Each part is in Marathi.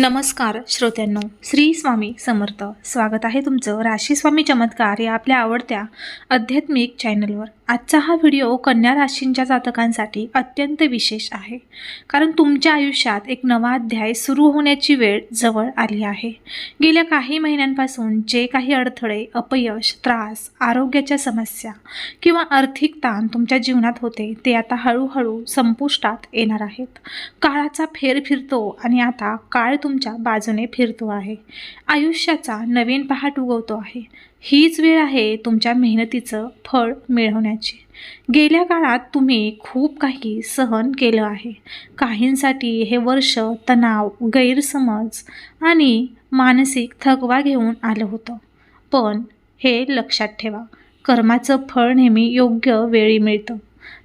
नमस्कार श्रोत्यांनो. श्री स्वामी समर्थ. स्वागत आहे तुमचं राशी स्वामी चमत्कार या आपल्या आवडत्या आध्यात्मिक चॅनलवर आजचा हा व्हिडिओ कन्या राशींच्या जातकांसाठी अत्यंत विशेष आहे. कारण तुमच्या आयुष्यात एक नवा अध्याय सुरू होण्याची वेळ जवळ आली आहे. गेल्या काही महिन्यांपासून जे काही अडथळे अपयश त्रास आरोग्याच्या समस्या किंवा आर्थिक ताण तुमच्या जीवनात होते ते आता हळूहळू संपुष्टात येणार आहेत. काळाचा फेर फिरतो आणि आता काळ तुमच्या बाजूने फिरतो आहे. आयुष्याचा नवीन पहाट उगवतो आहे. हीच वेळ आहे तुमच्या मेहनतीचं फळ मिळवण्याची. गेल्या काळात तुम्ही खूप काही सहन केलं आहे. काहींसाठी हे वर्ष तणाव गैरसमज आणि मानसिक थकवा घेऊन आलं होतं. पण हे लक्षात ठेवा कर्माचं फळ नेहमी योग्य वेळी मिळतं.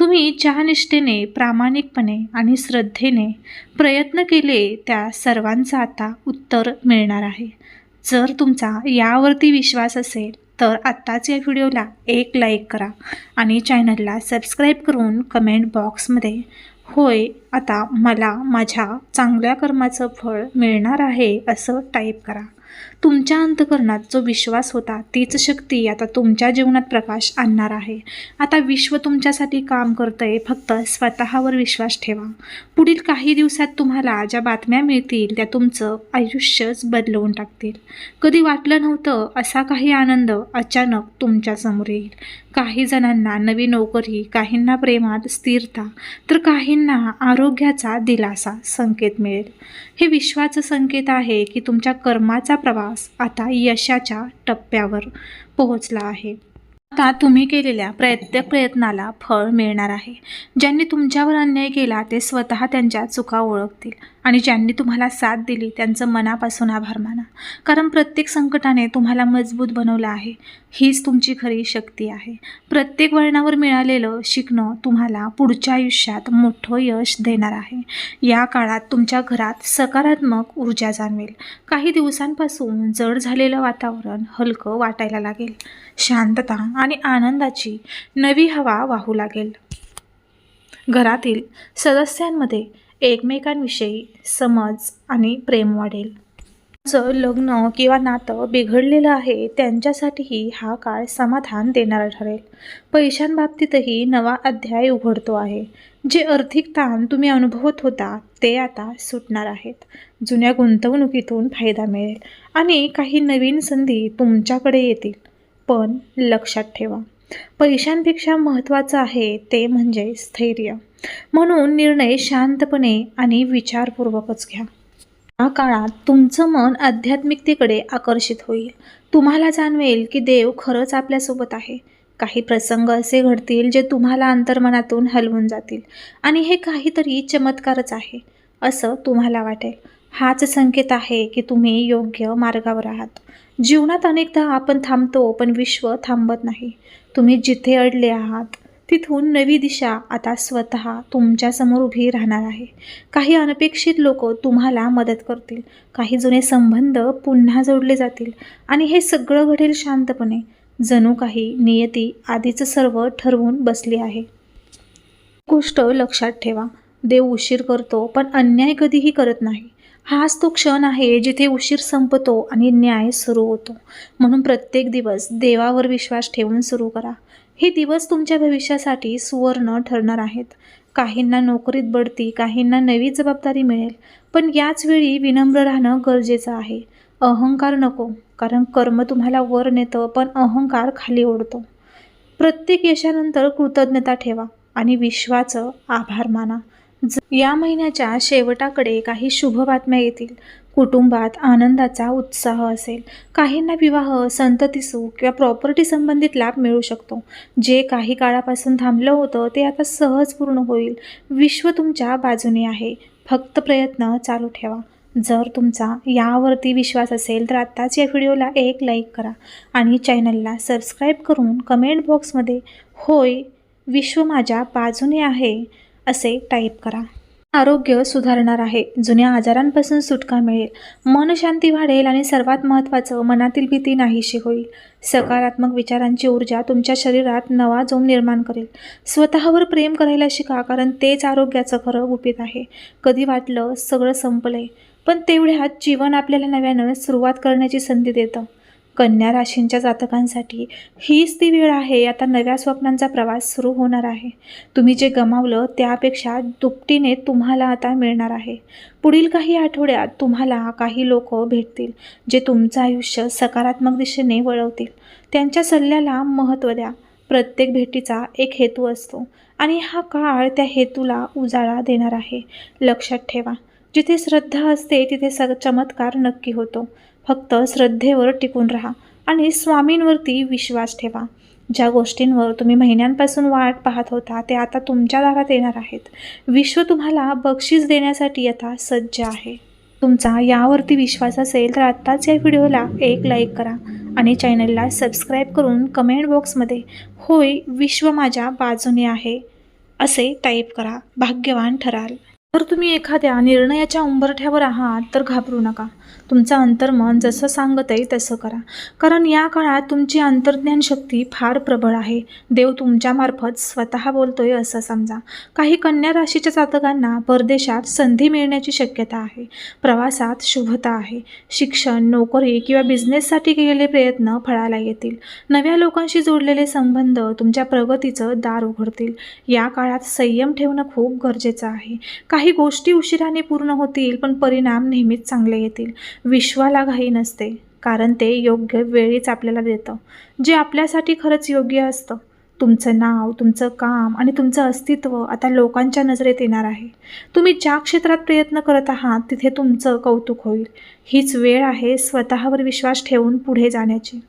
तुम्ही निष्ठेने प्रामाणिकपणे आणि श्रद्धेने प्रयत्न केले त्या सर्वांचं आता उत्तर मिळणार आहे. जर तुमचा यावरती विश्वास असेल तर आत्ताच या व्हिडिओला एक लाईक करा आणि चॅनलला सबस्क्राईब करून कमेंट बॉक्समध्ये होय आता मला माझ्या चांगल्या कर्माचं फळ मिळणार आहे असं टाईप करा. तुमच्या अंतकरणात जो विश्वास होता तीच शक्ती आता तुमच्या जीवनात प्रकाश आणणार आहे. आता विश्व तुमच्यासाठी काम करतंय फक्त स्वतःवर विश्वास ठेवा. पुढील काही दिवसात तुम्हाला ज्या बातम्या मिळतील त्या तुमचं आयुष्यच बदलवून टाकतील. कधी वाटलं नव्हतं असा काही आनंद अचानक तुमच्यासमोर येईल. काही जणांना नवी नोकरी काहींना प्रेमात स्थिरता तर काहींना आरोग्याचा दिलासा संकेत मिळेल. हे विश्वाचं संकेत आहे की तुमच्या कर्माचा प्रवास आता यशाच्या टप्प्यावर पोहोचला आहे. आता तुम्ही केलेल्या प्रत्येक प्रयत्नाला फळ मिळणार आहे. ज्यांनी तुमच्यावर अन्याय केला ते स्वतः त्यांच्या चुका ओळखतील. आणि ज्यांनी तुम्हाला साथ दिली त्यांचं मनापासून आभार माना. कारण प्रत्येक संकटाने तुम्हाला मजबूत बनवलं आहे. हीच तुमची खरी शक्ती आहे. प्रत्येक वळणावर मिळालेलं शिकणं तुम्हाला पुढच्या आयुष्यात मोठं यश देणार आहे. या काळात तुमच्या घरात सकारात्मक ऊर्जा जाणवेल. काही दिवसांपासून जड झालेलं वातावरण हलकं वाटायला लागेल. शांतता आणि आनंदाची नवी हवा वाहू लागेल. घरातील सदस्यांमध्ये एकमेकांविषयी समज आणि प्रेम वाढेल. चं लग्न किंवा नातं बिघडलेलं आहे त्यांच्यासाठीही हा काळ समाधान देणारा ठरेल. पैशांबाबतीतही नवा अध्याय उघडतो आहे. जे आर्थिक ताण तुम्ही अनुभवत होता ते आता सुटणार आहेत. जुन्या गुंतवणुकीतून फायदा मिळेल आणि काही नवीन संधी तुमच्याकडे येतील. पण लक्षात ठेवा पैशांपेक्षा महत्त्वाचं आहे ते म्हणजे स्थैर्य. म्हणून निर्णय शांतपणे आणि विचारपूर्वकच घ्या. या काळात तुमचं मन आध्यात्मिकतेकडे आकर्षित होईल. तुम्हाला जाणवेल की देव खरंच आपल्यासोबत आहे. काही प्रसंग असे घडतील जे तुम्हाला अंतर्मनातून हलवून जातील. आणि हे काहीतरी चमत्कारच आहे असं तुम्हाला वाटेल. हाच संकेत आहे की तुम्ही योग्य मार्गावर आहात. जीवनात अनेकदा आपण थांबतो पण विश्व थांबत नाही. तुम्ही जिथे अडले आहात तिथून नवी दिशा आता स्वतः तुमच्यासमोर उभी राहणार आहे. काही अनपेक्षित लोक तुम्हाला मदत करतील. काही जुने संबंध पुन्हा जोडले जातील. आणि हे सगळं घडेल शांतपणे. जणू काही नियती आधीच सर्व ठरवून बसली आहे. गोष्ट लक्षात ठेवा. देव उशीर करतो पण अन्याय कधीही करत नाही. हाच तो क्षण आहे जिथे उशीर संपतो आणि न्याय सुरू होतो. म्हणून प्रत्येक दिवस देवावर विश्वास ठेवून सुरू करा. हे दिवस तुमच्या भविष्यासाठी सुवर्ण ठरणार आहेत. काहींना नोकरीत बढती काहींना नवी जबाबदारी मिळेल पण याच वेळी विनम्र राहणं गरजेचं आहे. अहंकार नको कारण कर्म तुम्हाला वर नेतं पण अहंकार खाली ओढतो. प्रत्येक यशानंतर कृतज्ञता ठेवा आणि विश्वाचं आभार माना. या महिन्याच्या शेवटाकडे काही शुभ बातम्या येतील. कुटुंबात आनंदाचा उत्साह असेल. काहींना विवाह संततीसू किंवा प्रॉपर्टी संबंधित लाभ मिळू शकतो. जे काही काळापासून थांबलं होतं ते आता सहज पूर्ण होईल. विश्व तुमच्या बाजूने आहे. फक्त प्रयत्न चालू ठेवा. जर तुमचा यावरती विश्वास असेल तर आत्ताच या व्हिडिओला एक लाईक करा आणि चॅनलला सबस्क्राईब करून कमेंट बॉक्समध्ये होय विश्व माझ्या बाजूने आहे. असे टाईप करा. आरोग्य सुधारणार आहे. जुन्या आजारांपासून सुटका मिळेल. मनशांती वाढेल आणि सर्वात महत्त्वाचं मनातील भीती नाहीशी होईल. सकारात्मक विचारांची ऊर्जा तुमच्या शरीरात नवा जोम निर्माण करेल. स्वतःवर प्रेम करायला शिका कारण तेच आरोग्याचं खरं गुपित आहे. कधी वाटलं सगळं संपलंय पण तेवढ्यात जीवन आपल्याला नव्यानं सुरुवात करण्याची संधी देतं. कन्या राशींच्या जातकांसाठी हीच ती वेळ आहे. आता नव्या स्वप्नांचा प्रवास सुरू होणार आहे. तुम्ही जे गमावलं त्यापेक्षा दुपटीने तुम्हाला आता मिळणार आहे. पुढील काही आठवड्यात तुम्हाला काही लोक भेटतील जे तुमचं आयुष्य सकारात्मक दिशेने वळवतील. त्यांच्या सल्ल्याला महत्त्व द्या. प्रत्येक भेटीचा एक हेतू असतो आणि हा काळ त्या हेतूला उजाळा देणार आहे. लक्षात ठेवा जिथे श्रद्धा असते तिथे स चमत्कार नक्की होतो. फक्त श्रद्धेवर टिकून राहा आणि स्वामींवरती विश्वास ठेवा. ज्या गोष्टींवर तुम्ही महिन्यांपासून वाट पाहत होता ते आता तुमच्या दारात येणार आहेत. विश्व तुम्हाला बक्षीस देण्यासाठी आता सज्ज आहे. तुमचा यावरती विश्वास असेल तर आत्ताच या व्हिडिओला एक लाईक करा आणि चॅनलला सबस्क्राईब करून कमेंट बॉक्समध्ये होय विश्व माझ्या बाजूने आहे असे टाईप करा. भाग्यवान ठराल. जर तुम्ही एखाद्या निर्णयाच्या उंबरठ्यावर आहात तर घाबरू नका. तुमचं अंतर्मन जसं सांगत आहे तसं करा. कारण या काळात तुमची अंतर्ज्ञान शक्ती फार प्रबळ आहे. देव तुमच्यामार्फत स्वतः बोलतोय असं समजा. काही कन्या राशीच्या जातकांना परदेशात संधी मिळण्याची शक्यता आहे. प्रवासात शुभता आहे. शिक्षण नोकरी किंवा बिझनेससाठी केलेले प्रयत्न फळाला येतील. नव्या लोकांशी जोडलेले संबंध तुमच्या प्रगतीचं दार उघडतील. या काळात संयम ठेवणं खूप गरजेचं आहे. काही गोष्टी उशिराने पूर्ण होतील पण परिणाम नेहमीच चांगले येतील. विश्वाला घाई नसते कारण ते योग्य वेळीच आपल्याला देतं. जे आपल्यासाठी खरंच योग्य असतं. तुमचं नाव तुमचं काम आणि तुमचं अस्तित्व आता लोकांच्या नजरेत येणार आहे. तुम्ही ज्या क्षेत्रात प्रयत्न करत आहात तिथे तुमचं कौतुक होईल. हीच वेळ आहे स्वतःवर विश्वास ठेवून पुढे जाण्याची.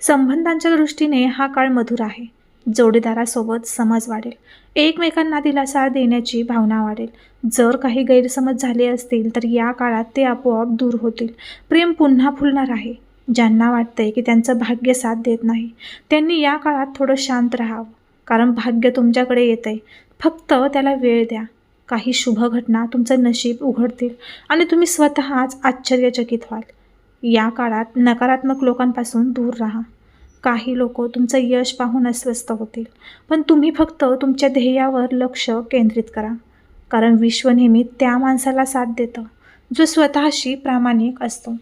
संबंधांच्या दृष्टीने हा काळ मधुर आहे. जोडीदारासोबत समज वाढेल. एकमेकांना दिलासा देण्याची भावना वाढेल. जर काही गैरसमज झाले असतील तर या काळात ते आपोआप दूर होतील. प्रेम पुन्हा फुलणार आहे. ज्यांना वाटतंय की त्यांचं भाग्य साथ देत नाही त्यांनी या काळात थोडं शांत राहावं. कारण भाग्य तुमच्याकडे येतंय. फक्त त्याला वेळ द्या. काही शुभ घटना तुमचं नशीब उघडतील आणि तुम्ही स्वतःच आश्चर्यचकित व्हाल. या काळात नकारात्मक लोकांपासून दूर राहा. काही लोक तुमचं यश पाहून अस्वस्थ होतील. पण तुम्ही फक्त तुमच्या ध्येयावर लक्ष केंद्रित करा. कारण विश्व नेहमी त्या माणसाला साथ देतं जो स्वतःशी प्रामाणिक असतो.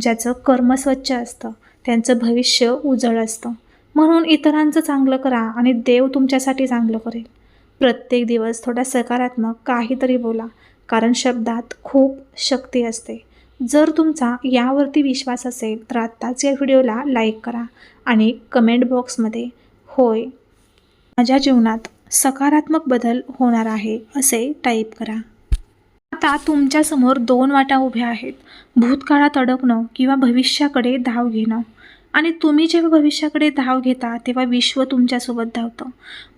ज्याचं कर्म स्वच्छ असतं त्यांचं भविष्य उजळ असतं. म्हणून इतरांचं चांगलं करा आणि देव तुमच्यासाठी चांगलं करेल. प्रत्येक दिवस थोडा सकारात्मक काहीतरी बोला कारण शब्दात खूप शक्ती असते. जर तुमचा यावरती विश्वास असेल तर आत्ताच या व्हिडिओला लाईक करा आणि कमेंट बॉक्समध्ये होय माझ्या जीवनात सकारात्मक बदल होणार आहे असे टाईप करा. आता तुमच्यासमोर दोन वाटा उभ्या आहेत. भूतकाळात अडकणं किंवा भविष्याकडे धाव घेणं. आणि तुम्ही जेव्हा भविष्याकडे धाव घेता तेव्हा विश्व तुमच्यासोबत धावतं.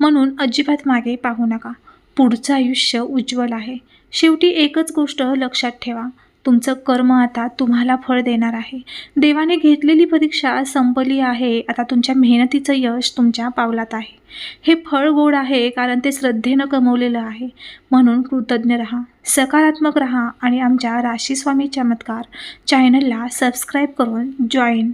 म्हणून अजिबात मागे पाहू नका. पुढचं आयुष्य उज्ज्वल आहे. शेवटी एकच गोष्ट लक्षात ठेवा. तुमचं कर्म आता तुम्हाला फळ देणार आहे. देवाने घेतलेली परीक्षा संपली आहे. आता तुमच्या मेहनतीचं यश तुमच्या पावलात आहे. हे फळ गोड आहे कारण ते श्रद्धेनं कमवलेलं आहे. म्हणून कृतज्ञ राहा सकारात्मक राहा आणि आमच्या राशीस्वामी चमत्कार चॅनलला सबस्क्राईब करून जॉईन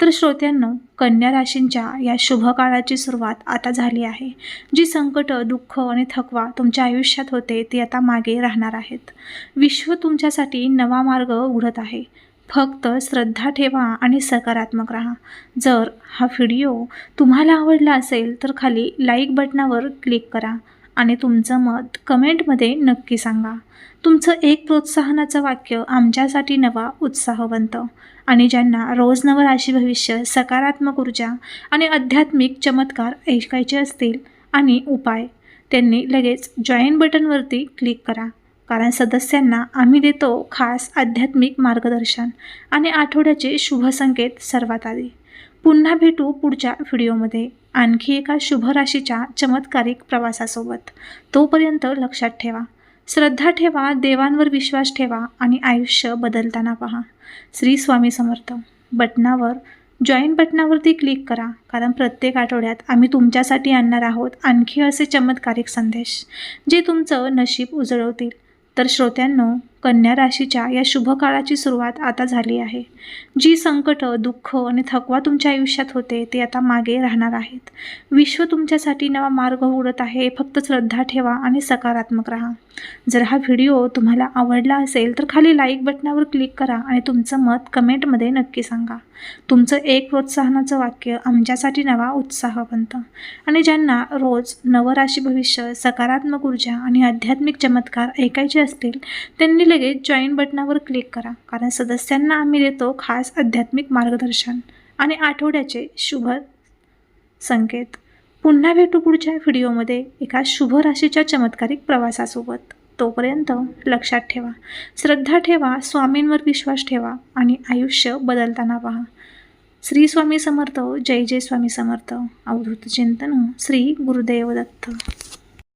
तर श्रोत्यांनो कन्या राशींच्या या शुभ काळाची सुरुवात आता झाली आहे. जी संकट दुःख आणि थकवा तुमच्या आयुष्यात होते ती आता मागे राहणार आहेत. विश्व तुमच्यासाठी नवा मार्ग उघडत आहे. फक्त श्रद्धा ठेवा आणि सकारात्मक राहा. जर हा व्हिडिओ तुम्हाला आवडला असेल तर खाली लाईक बटनावर क्लिक करा आणि तुमचं मत कमेंटमध्ये नक्की सांगा. तुमचं एक प्रोत्साहनाचं वाक्य आमच्यासाठी नवा उत्साह बनतं आणि ज्यांना रोज नवं राशी भविष्य सकारात्मक ऊर्जा आणि आध्यात्मिक चमत्कार ऐकायचे असतील आणि उपाय त्यांनी लगेच जॉईन बटनवरती क्लिक करा. कारण सदस्यांना आम्ही देतो खास आध्यात्मिक मार्गदर्शन आणि आठवड्याचे शुभसंकेत सर्वात आधी. पुन्हा भेटू पुढच्या व्हिडिओमध्ये. आणखी एका शुभ राशीच्या चमत्कारिक प्रवासासोबत. तोपर्यंत लक्षात ठेवा. श्रद्धा ठेवा देवांवर विश्वास ठेवा आणि आयुष्य बदलताना पहा. श्री स्वामी समर्थ. बटनावर जॉईन बटनावरती क्लिक करा कारण प्रत्येक आठवड्यात आम्ही तुमच्यासाठी आणणार आहोत आणखी असे चमत्कारिक संदेश जे तुमचं नशीब उजळवतील. तर श्रोत्यांनो कन्या राशीच्या या शुभ काळाची सुरुवात आता झाली आहे. जी संकट दुःख आणि थकवा तुमच्या आयुष्यात होते ते आता मागे राहणार आहेत. विश्व तुमच्यासाठी नवा मार्ग उघडत आहे फक्त श्रद्धा ठेवा आणि सकारात्मक राहा. जर हा व्हिडिओ तुम्हाला आवडला असेल तर खाली लाईक बटनावर क्लिक करा आणि तुमचं मत कमेंटमध्ये नक्की सांगा. तुमचं एक प्रोत्साहनाचं वाक्य आमच्यासाठी नवा उत्साह बनतं आणि ज्यांना रोज नवराशी भविष्य सकारात्मक ऊर्जा आणि आध्यात्मिक चमत्कार ऐकायचे असतील त्यांनी लगेच जॉईन बटनावर क्लिक करा. कारण सदस्यांना आम्ही देतो खास आध्यात्मिक मार्गदर्शन आणि आठवड्याचे शुभ संकेत. पुन्हा भेटू पुढच्या व्हिडिओमध्ये एका शुभ राशीच्या चमत्कारिक प्रवासासोबत. तोपर्यंत लक्षात ठेवा. श्रद्धा ठेवा स्वामींवर विश्वास ठेवा आणि आयुष्य बदलताना पहा. श्री स्वामी समर्थ जय जय स्वामी समर्थ. अवधूत चिंतन श्री गुरुदेव दत्त.